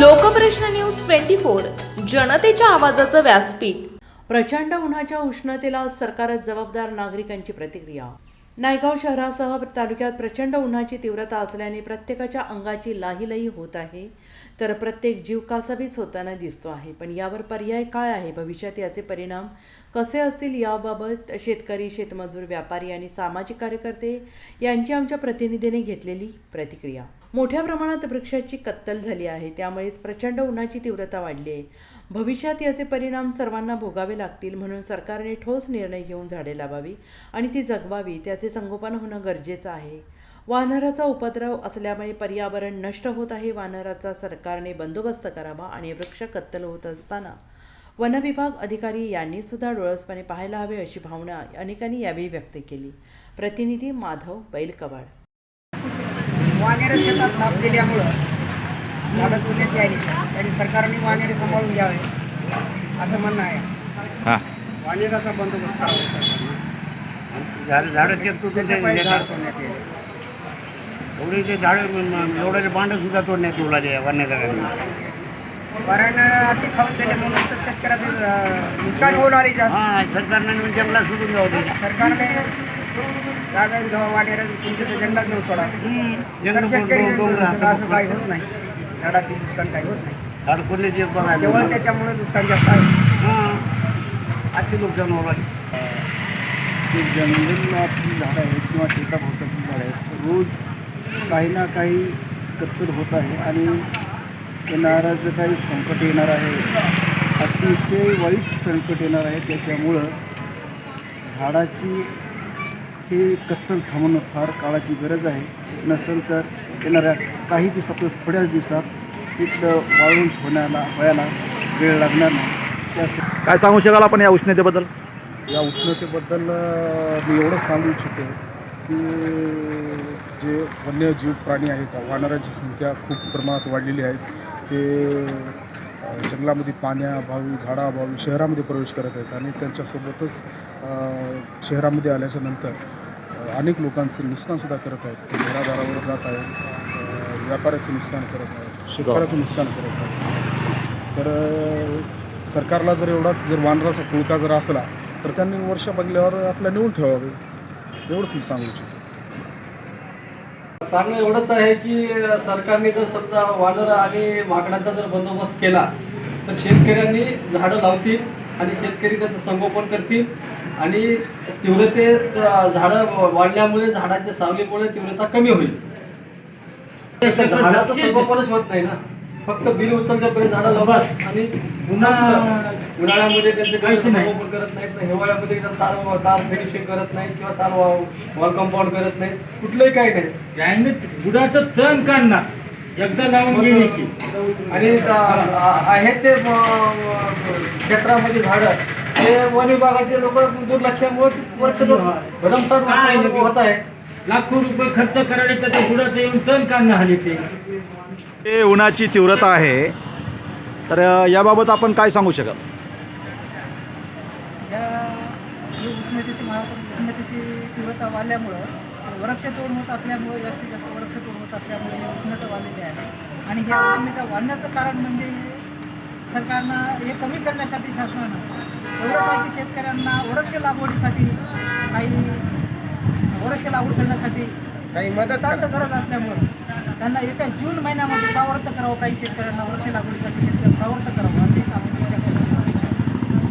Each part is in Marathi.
लोकप्रश्न न्यूज ट्वेंटी फोर जनतेच्या आवाजाचं व्यासपीठ. प्रचंड उन्हाच्या उष्णतेला सरकारच जबाबदार नागरिकांची प्रतिक्रिया. नायगाव शहरासह तालुक्यात प्रचंड उन्हाची तीव्रता असल्याने प्रत्येकाच्या अंगाची लाहीलाही होत आहे. तर प्रत्येक जीव कासावीस होताना दिसतो आहे. पण यावर पर्याय काय आहे? भविष्यात याचे परिणाम कसे असतील याबाबत शेतकरी शेतमजूर व्यापारी आणि सामाजिक कार्यकर्ते यांची आमच्या प्रतिनिधीने घेतलेली प्रतिक्रिया. मोठ्या प्रमाणात वृक्षाची कत्तल झाली आहे. त्यामुळेच प्रचंड उन्हाची तीव्रता वाढली आहे. भविष्यात याचे परिणाम सर्वांना भोगावे लागतील म्हणून सरकारने ठोस निर्णय घेऊन झाडे लावावी आणि ती जगवावी त्याचे संगोपन होणं गरजेचं आहे. वानराचा उपद्रव असल्यामुळे पर्यावरण नष्ट होत आहे. वानराचा सरकारने बंदोबस्त करावा आणि वृक्ष कत्तल होत असताना वनविभाग अधिकारी यांनी सुद्धा डोळसपणे पाहायला हवे अशी भावना अनेकांनी यावेळी व्यक्त केली. प्रतिनिधी माधव बैलकवाड. वानेरं शेतात लाभलेल्यामुळं झाडं तोडण्यात यावी आणि सरकारने वानेरे सांभाळून घ्यावे असं म्हणणं आहे. हा. वानेराचा बंदोबस्त करावा झाड झाडं चेक झाड तोडण्यात येईल. एवढे ते झाड एवढे बांड सुद्धा तोडण्यात येऊ लागले वन्यजनांनी कारण अति खाऊन म्हणून तर शेतकऱ्याचं नुकसान होऊ लागले जास्त. हा सरकारनं जंगलात सोडून जाऊ दे सरकारने जागा तुमच्या जंगलात सोडा. तर शेतकरी असं. काही होत नाही. झाडाची नुकसान काही होत नाही. बघा केवळ त्याच्यामुळे नुकसान जास्त आहे. हा नुकसान ते जंगलातली झाडं आहेत किंवा शेताभोवताची झाडं आहेत. रोज काही ना काही कत्तल होत आहे आणि येणारं जे काही संकट येणार आहे. अतिशय वाईट संकट येणार आहे. त्याच्यामुळं झाडाची हे कत्तल थांबवणं फार काळाची गरज आहे. नसेल तर येणाऱ्या काही दिवसातच थोड्याच दिवसात इथलं वाळून होण्याला वयाला वेळ लागणार नाही. काय सांगू शकाल आपण या उष्णतेबद्दल? या उष्णतेबद्दल मी एवढंच सांगू इच्छितो की जे वन्यजीव प्राणी आहेत वानरांची संख्या खूप प्रमाणात वाढलेली आहे. ते जंगलामध्ये पाण्याअभावी झाडाअभावी शहरामध्ये प्रवेश करत आहेत आणि त्यांच्यासोबतच शहरामध्ये आल्याच्यानंतर अनेक लोकांचे नुकसानसुद्धा करत आहेत. घरादारावर जात आहेत व्यापाऱ्याचं नुकसान करत आहेत शेतकऱ्याचं नुकसान करत आहेत. तर सरकारला जर एवढाच जर वानराचा कुळका जर असला तर त्यांनी वर्ष बदल्यावर आपल्या निवडून ठेवावे. एवढंच मी सांगू इच्छितो. सांगणं एवढंच आहे की सरकारने जर समजा वानर आणि माकडांचा जर बंदोबस्त केला तर शेतकऱ्यांनी झाडं लावतील आणि शेतकरी त्याचं संगोपन करतील. आणि तीव्रतेत झाडं वाढल्यामुळे झाडाच्या सावलीमुळे तीव्रता कमी होईल. झाडाचं संगोपनच होत नाही ना. फक्त बिल उचलण्यापर्यंत झाडं लावतात आणि संपलं. उन्हाळ्यामध्ये त्यांचं काही संगोपन करत नाहीत ना हिवाळ्यामध्ये तार तार फिनिशिंग करत नाहीत किंवा तार वॉल कंपाऊंड करत नाहीत. कुठलंही काही नाही. गुडाचं तण काढणार एकदा लावून गेली की आणि आहेत ते क्षेत्रामध्ये झाडं. ते वन विभागाचे लोक दुर्लक्षामुळे वर्ष भरमसाठ होत आहे लाखो रुपये खर्च करायला त्याच्या गुडाचं येऊन तण काढणं आले ते. हे उन्हाची तीव्रता आहे. तर याबाबत आपण काय सांगू शकाल ही उष्णतेची उष्णतेची तीव्रता वाढल्यामुळं वृक्षतोड होत असल्यामुळे जास्तीत जास्त वृक्षतोड होत असल्यामुळे ही उष्णता वाढलेली आहे आणि ह्या उष्णता वाढण्याचं कारण म्हणजे सरकारनं हे कमी करण्यासाठी शासनानं एवढंच आहे की शेतकऱ्यांना वृक्ष लागवडीसाठी काही वृक्ष लागवड करण्यासाठी काही मदत गरज असल्यामुळं त्यांना येत्या जून महिन्यामध्ये प्रवृत्त करावं काही शेतकऱ्यांना वृक्ष लागवडीसाठी शेतकरी प्रवृत्त करावं असे आपण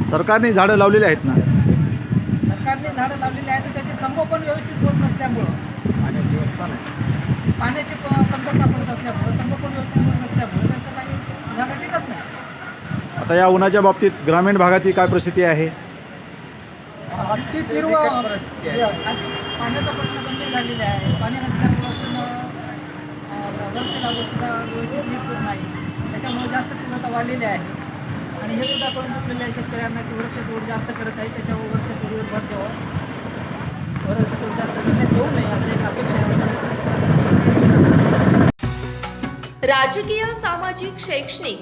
सरकारने झाडं लावलेली आहेत ना? सरकारने झाडं लावलेली आहेत तर त्याचे संगोपन व्यवस्थित होत नसल्यामुळं पाण्याची व्यवस्था नाही. पाण्याची प- कमतरता पडत असल्यामुळं संगोपन व्यवस्थित होत नसल्यामुळं त्याचं काही झाडं टिकत नाही आता या उन्हाच्या बाबतीत ग्रामीण भागाची काय परिस्थिती आहे? पाण्याचा प्रश्न गंभीर झालेला आहे. पाणी नसल्यामुळं वृक्ष व्यवस्थित नीट होत नाही. त्याच्यामुळे जास्त तीव्रता वाढलेली आहे. आणि हे सुद्धा कळून चुकलेलं आहे शेतकऱ्यांना की वृक्षतोड जास्त करत आहे. त्याच्यावर वृक्षतोडीवर भर द्यावा. वृक्षतोड जास्त करण्यात येऊ नये असं एक अपेक्षा आहे. राजकीय सामाजिक शैक्षणिक